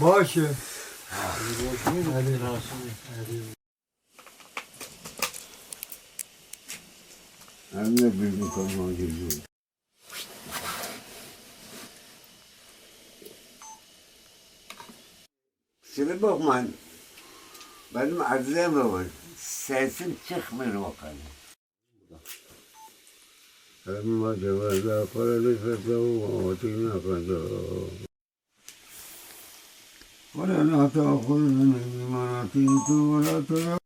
Başı. Hem de büyük kanal geliyor. Şimdi bakmayın. Benim arzem var. Sesim çıkmıyor bakalım. Amma cevada karalı fetlahu atina kada. ولا تأخذنا بما أتيت ولا ترى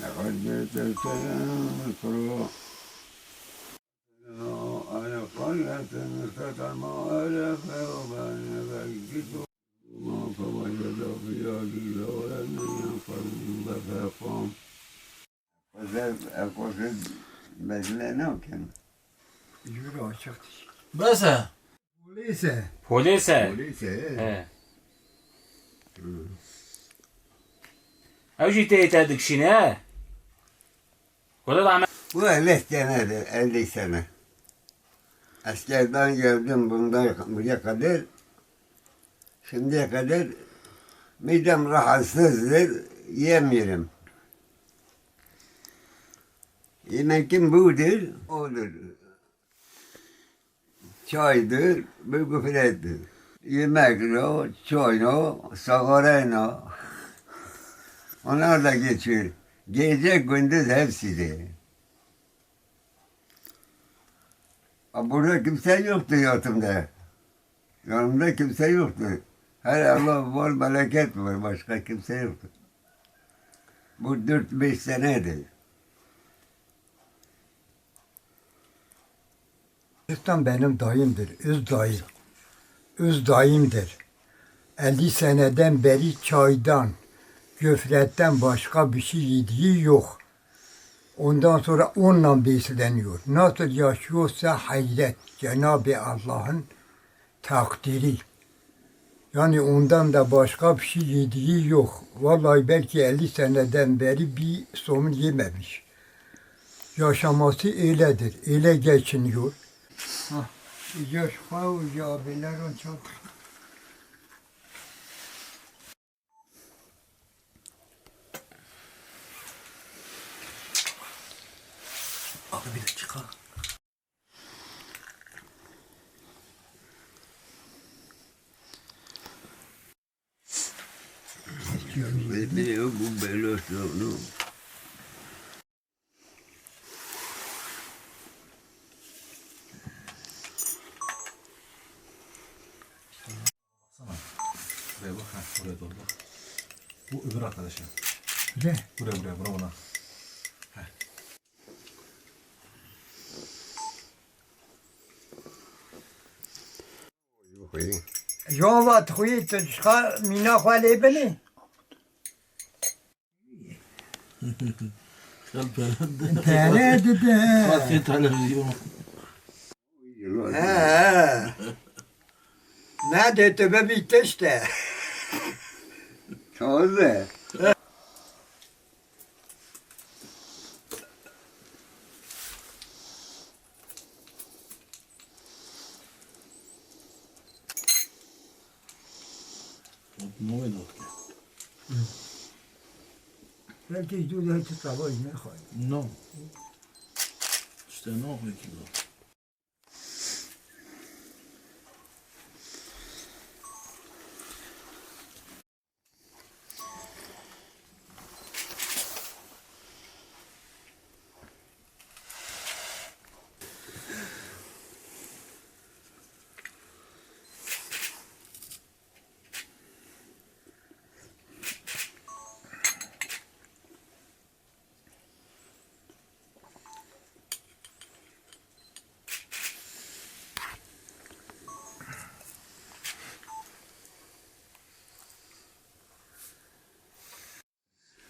لقد جئت شيئا نكرا أنا قرية استطعم ألف وبين بيت ما فوجد فيها إلا ولم ينفر بفاقام Bezle ne okuyorsun? Yürü açıktı. Burası. Polise. Polise. Polise. He. Evci teyiterdik şine. Kola da Ahmet. Bu 50 senedir, 50 sene. Askerden geldim bundan buraya kadar. Şimdiye kadar midem rahatsızdır, yemiyorum. Yemekim budur, olur. Çaydır, bu küfrettir. Yemek o, çay o, sigara o. Onlar da geçiyor. Gece gündüz hepsi de. Burada kimse yoktu yatımda. Yanımda kimse yoktu. Her Allah var, bereket var. Başka kimse yoktu. Bu dört beş senedir. Rüstem benim dayımdır. Öz dayım. Öz dayımdır. 50 seneden beri çaydan, göfretten başka bir şey yediği yok. Ondan sonra onunla besleniyor. Nasıl yaşıyorsa hayret. Cenab-ı Allah'ın takdiri. Yani ondan da başka bir şey yediği yok. Vallahi belki 50 seneden beri bir somun yememiş. Yaşaması öyledir. Öyle geçiniyor. Yaş havucu abiler çok. Abi bir dakika. Biliyor bu böyle olsun. Buraya bak. Heh, buraya doğru bak. Bu öbür arkadaşım. Öyle. Buraya buraya bura buna. Heh. Jova truit mina hale beni. Kalpelendi. de. Fatih televizyon. Ne dedi be bitti işte. Taze. Ne oldu? Belki duydu hiç sabah ne koy. No. İşte ne oluyor ki bu?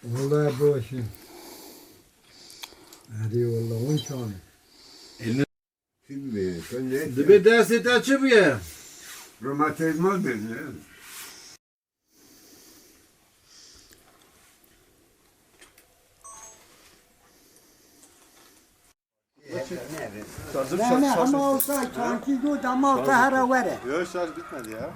Vallahi bu işin. Hadi vallahi on tane. Şimdi sen ne? Dibe dersi de açıp Romatizmadır ne? Şarjım Yani şarj, şarj ama olsa sanki bu dama olsa her vere. Yok şarj bitmedi ya.